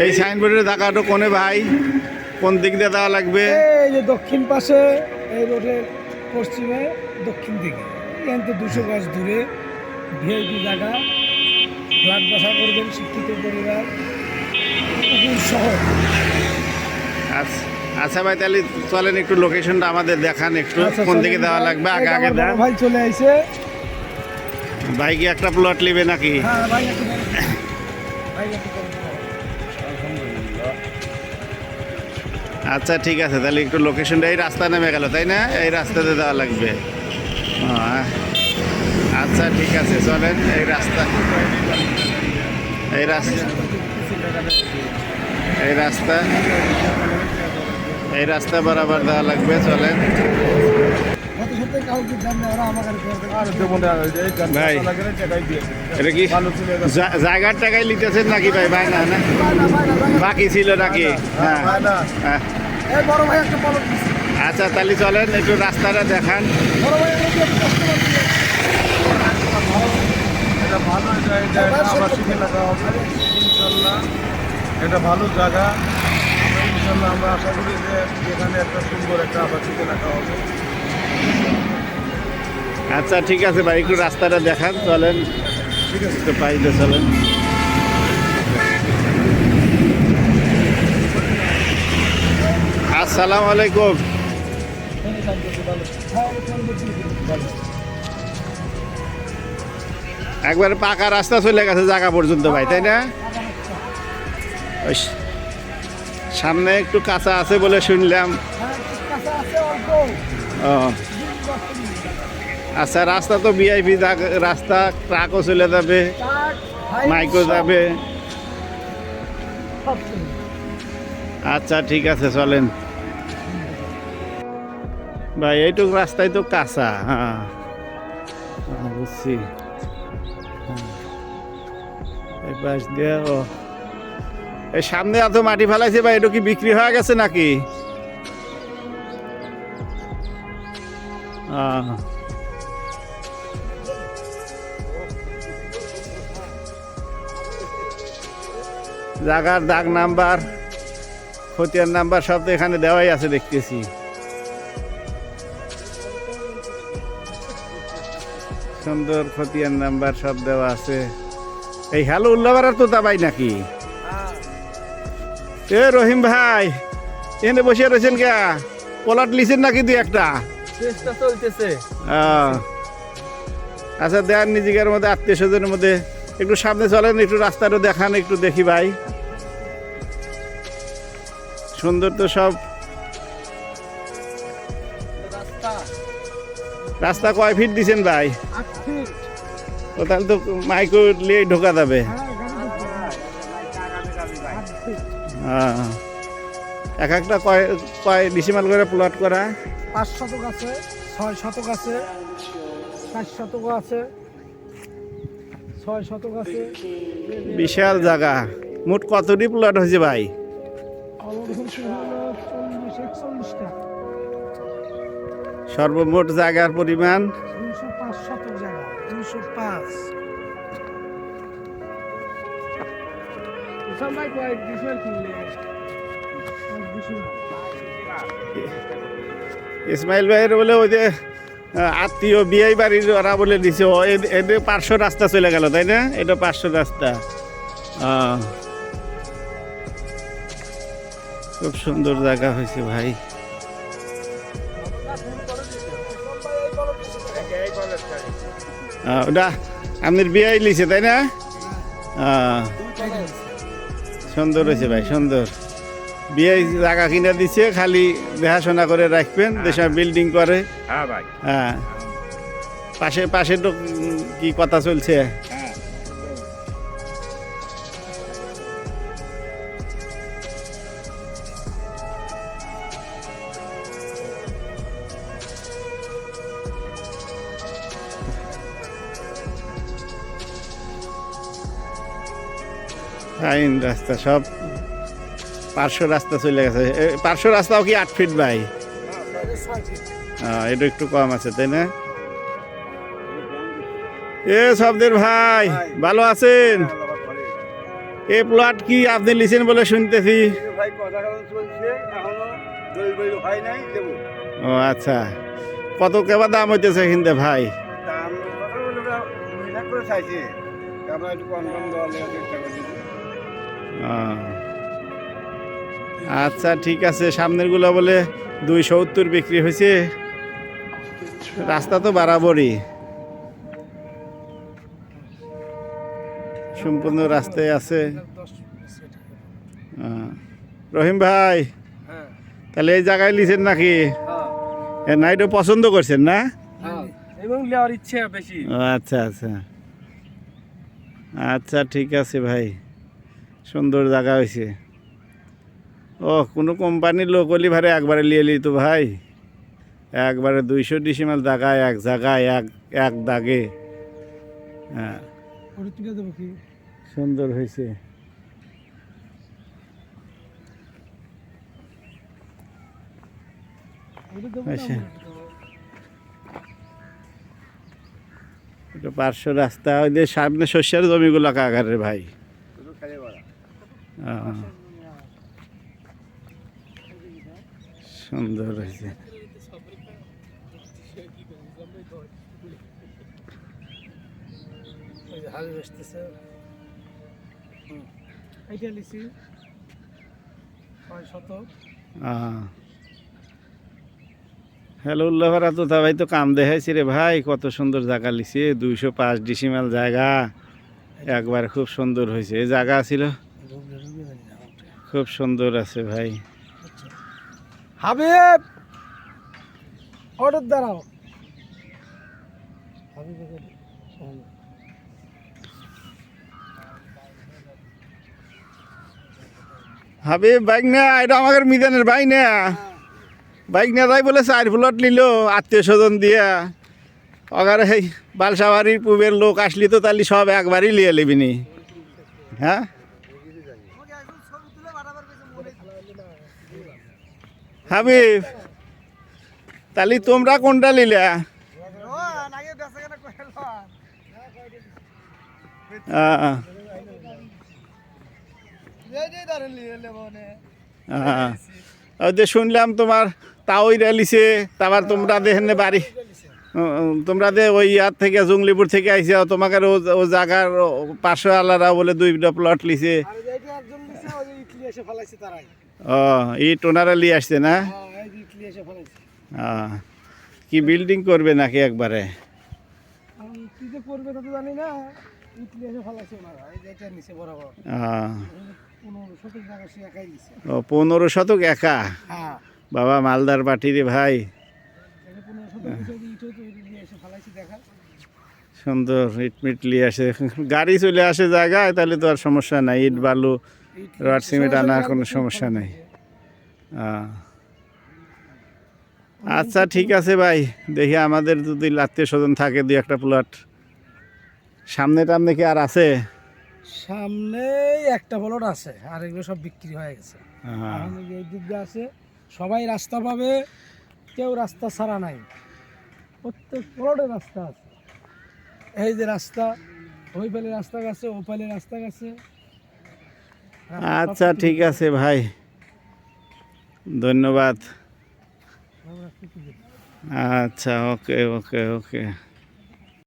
এই সাইনবোর্ডের জায়গাটা কোনে ভাই? কোন দিক দিয়ে দেওয়া লাগবে? এই যে দক্ষিণ পাশে এই রোডের পশ্চিমে দক্ষিণ দিকে। এখান থেকে দুশো গাছ দূরে ভিআইপি জায়গা। ফ্ল্যাট বাসা করবেন শিক্ষিত পরিবার শহর। আচ্ছা আচ্ছা ভাই তাহলে চলেন একটু লোকেশনটা আমাদের দেখান একটু আচ্ছা, কোন দিকে দেওয়া লাগবে? আগে আগে দেন। ভাই চলে আইছে। ভাই কি একটা প্লট নেবে নাকি? হ্যাঁ ভাই। ভাই আচ্ছা ঠিক আছে, তাহলে একটু লোকেশনটা এই রাস্তা নেমে গেল, তাই না? এই রাস্তাতে দেওয়া লাগবে। হ্যাঁ। আচ্ছা ঠিক আছে, চলেন, এই রাস্তা। এই রাস্তা। এই রাস্তা। এই রাস্তা বরাবর দেওয়া লাগবে, চলেন। গত কাউকে দেন না, ওরা আমার ভাই এটা কি জায়গার টাকায় লিতেছেন নাকি ভাই? ভাই না না? বাকি ছিল নাকি? হ্যাঁ। হ্যাঁ। বড় ভাই একটা আচ্ছা তাহলে চলেন একটু রাস্তাটা দেখান। এটা ভালো জায়গা এটা আবাসিক এলাকা হবে। ইনশাল্লাহ। এটা ভালো জায়গা। ইনশাল্লাহ আমরা আশা করি যে এখানে একটা সুন্দর একটা আবাসিক এলাকা হবে। আচ্ছা ঠিক আছে ভাই একটু রাস্তাটা দেখান চলেন। ঠিক আছে একটু পাইতে চলেন। আসসালামু আলাইকুম। একবারে পাকা রাস্তা চলে গেছে জায়গা পর্যন্ত ভাই তাই না? সামনে একটু কাঁচা আছে বলে শুনলাম। হ্যাঁ। ও। আচ্ছা রাস্তা তো ভিআইপি রাস্তা ট্রাকও চলে যাবে মাইকও যাবে। আচ্ছা ঠিক আছে চলেন। ভাই এইটুক রাস্তায় তো কাঁচা হ্যাঁ। হ্যাঁ, বুঝছি। হ্যাঁ। এই সামনে এত মাটি ফেলাইছে ভাই এটা কি বিক্রি হয়ে গেছে নাকি? আহ। জাগার দাগ নাম্বার খতিয়ান নাম্বার সব তো এখানে দেওয়াই আছে দেখতেছি। সুন্দর খতিয়ান নাম্বার সব দেওয়া আছে। এই হ্যালো উল্লাবাড়ার তো দাবাই নাকি? এ রহিম ভাই এখানে বসে রয়েছেন কে? পলাট লিছেন নাকি দুই একটা? চেষ্টা চলতেছে। আহ। আচ্ছা দেন নিজেদের মধ্যে আত্মীয় স্বজনের মধ্যে একটু সামনে চলেন একটু রাস্তাটা দেখান একটু দেখি ভাই। সুন্দর তো সব। রাস্তা কয় ফিট দিছেন ভাই। ও তাহলে তো মাইকো নিয়ে ঢোকা যাবে। হ্যাঁ। এক একটা কয় কয় ডিসিমাল করে প্লট করা? পাঁচ শতক আছে ছয় শতক আছে পাঁচ শতক আছে ছয় শতক আছে। বিশাল জায়গা। মোট কতটি প্লট হয়েছে ভাই? সর্বমোট জায়গার পরিমাণ? ইসমাইল ভাইয়ের বলে ওই যে আত্মীয় বিয়ে বাড়ির ওরা বলে দিছে এদের পাঁচশো রাস্তা চলে গেল, তাই না? এটা পাঁচশো রাস্তা। খুব সুন্দর জায়গা হয়েছে ভাই। ওটা আপনার বিয়ে লিছে তাই না? সুন্দর হয়েছে ভাই সুন্দর। বিয়ে জায়গা কিনে দিচ্ছে খালি দেখাশোনা করে রাখবেন দেশে বিল্ডিং করে। হ্যাঁ ভাই। হ্যাঁ। পাশে পাশে তো কি কথা চলছে? আইন রাস্তা, সব পার্শ্ব রাস্তা চলে গেছে। পার্শ্ব রাস্তাও কি আট ফিট ভাই হ্যাঁ এটা একটু কম আছে, তাই না? এ সবদের ভাই, ভালো আছেন? এ প্লট কি আপনি লিছেন বলে শুনতেছি। ও আচ্ছা। কত কেবা দাম হইতেছে কিনতে ভাই? দাম করে একটু কম কম। আচ্ছা ঠিক আছে। সামনেরগুলো বলে দুই সত্তর বিক্রি হয়েছে। রাস্তা তো বাড়াবরই সম্পূর্ণ রাস্তায় আছে। রহিম ভাই হ্যাঁ। তাহলে এই জায়গায় লিছেন নাকি? এ নাইটও পছন্দ করছেন না? হ্যাঁ আচ্ছা আচ্ছা। আচ্ছা ঠিক আছে ভাই। সুন্দর জায়গা হয়েছে ও কোনো কোম্পানির লোক হলি ভারে একবারে লিয়ে লি তো ভাই। একবারে দুইশো ডিসিমাল জায়গায় এক জায়গায় এক এক দাগে। হ্যাঁ। সুন্দর হয়েছে আচ্ছা। এটা পার্শ্ব রাস্তা ওই যে সামনে শস্যের জমিগুলো কাকারে ভাই শুধু খেলে বলা আহ। সুন্দর হয়েছে এইটা লিছি ছয় শত হ্যালো উল্লাভারা তো তা ভাই তো কাম দেখাইছি রে ভাই কত সুন্দর জায়গা লিছে দুইশো পাঁচ ডিসিমাল জায়গা একবার খুব সুন্দর হয়েছে। এই জায়গা ছিল? খুব সুন্দর আছে ভাই। হাবিব! অর্ডার দাঁড়াও। হাবিব, বাইক না, এটা আমাদের মিজানের ভাই না। বাইক না তাই বলে চার ফুলট নিল আত্মীয় স্বজন দিয়া। অগার এই বালসাবাড়ির পূবের লোক আসলি তো তাহলে সব একবারই লিয়ে লিবিনি। হ্যাঁ? হাবিব তাহলে তোমরা কোনটা লিলা। যে শুনলাম তোমার তাওই রেলিছে, তারপর তোমরা দেখেন বাড়ি তোমরা যে ওই ইয়ার থেকে জঙ্গলিপুর থেকে আইসে তোমাকে ও জায়গার পাশে আলাদা বলে দুইটা প্লট লিছে। ও এই টোনারা লিয়ে আসছে না? কি বিল্ডিং করবে নাকি একবারে? করবে তো জানি না। ওনারা। ও। পনেরো শতক একা? হ্যাঁ। বাবা মালদার পাটি রে ভাই। সুন্দর ইট মিট লিয়ে আসে। গাড়ি চলে আসে জায়গায় তাহলে তো আর সমস্যা নাই। ইট বালু রড সিমেন্ট আনার কোনো সমস্যা নেই। আচ্ছা ঠিক আছে ভাই। দেখি আমাদের যদি আত্মীয় স্বজন থাকে দুই একটা প্লট সামনে টামনে কি আর আছে? সামনে একটা প্লট আছে আর এগুলো সব বিক্রি হয়ে গেছে। এই দিক দিয়ে আছে সবাই রাস্তা পাবে কেউ রাস্তা ছাড়া নাই। প্রত্যেক প্লটে রাস্তা আছে। এই যে রাস্তা ওই পালে রাস্তা গেছে ও পালে রাস্তা গেছে। আচ্ছা ঠিক আছে ভাই ধন্যবাদ। আচ্ছা ওকে ওকে ওকে